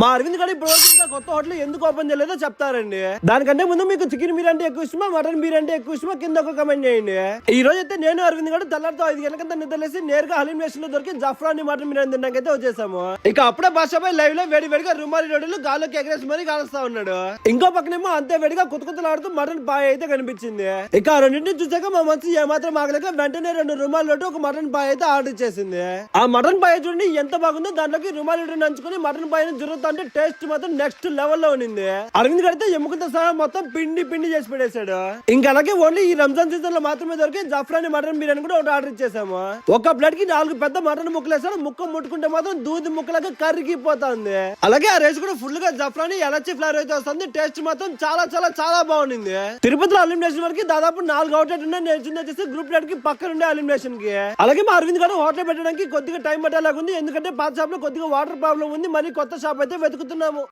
మా అరవింద్ గారు ఇప్పుడు ఇంకా కొత్త హోటల్ ఎందుకు ఓపెన్ చేయలేదో చెప్తారండి. దానికంటే ముందు మీకు చికెన్ బిర్యానీ ఎక్కువ ఇష్టమా మటన్ బిర్యానీ ఎక్కువ ఇష్టమా కింద ఒక కమెంట్ చేయండి. ఈ రోజు అయితే నేను అరవింద్ గారు తెల్లారితో ఐదు గంటల నిద్రలేసి నేరుగా హలీం స్టేషన్లో దొరికి జఫ్రాని మటన్ బిర్యానీ తినడానికి వచ్చేసాము. ఇక అప్పుడే భాషపై లైవ్లో వేడి వేడిగా రుమాలి రోడ్లు గాల్లోకి ఎగరేసి మరీ కాలుస్తా ఉన్నాడు. ఇంకో పక్కనేమో అంతే వేడిగా కుతకుతలాడుతూ మటన్ పాయ్ అయితే కనిపించింది. ఇక రెండింటిని చూసాక మా మనసు ఏమాత్రం ఆగలేక వెంటనే రెండు రుమాల్ రోడ్డు ఒక మటన్ పాయ్ అయితే ఆర్డర్ చేసింది ఆ మటన్ పాయ్ చూడండి ఎంత బాగుందో దాంట్లోకి రుమాలి రోడ్డు నంచుకుని మటన్ పాయ్ జరుగుతా అంటే టేస్ట్ మాత్రం నెక్స్ట్ లెవెల్లో ఉండింది. అరవింద్ గడితే ఎముకతో సహా మొత్తం పిండి పిండి చేసి పెట్టేశాడు. ఇంకా అలాగే ఓన్లీ ఈ రంజాన్ సీజన్లో మాత్రమే దొరికి జఫ్రాని మటన్ బిర్యానీ కూడా ఒకటి ఆర్డర్ ఇచ్చేసాము ఒక ప్లేట్కి నాలుగు పెద్ద మటన్ ముక్కలు వేసాడు ముక్క ముట్టుకుంటే మాత్రం దూది ముక్కలాగా కరిగిపోతుంది. అలాగే ఆ రైస్ కూడా ఫుల్గా జఫ్రాని ఎలర్జీ ఫ్లేవర్ అయితే వస్తుంది. టేస్ట్ మాత్రం చాలా చాలా చాలా బాగుంది తిరుపతిలో అలిమినేషన్ వరకు దాదాపు నాలుగు అవుట్లెట్ ఉన్నాయి. నేను వచ్చేసి గ్రూప్ లెట్కి పక్కన ఉండే అలిమినేషన్కి. అలాగే మా అరవింద్ గారు హోటల్ పెట్టడానికి కొద్దిగా టైం పట్టేలాగా ఉంది. ఎందుకంటే పాత షాప్లో కొద్దిగా వాటర్ ప్రాబ్లం ఉంది. మరి కొత్త షాప్ అయితే వెతుకుతున్నాము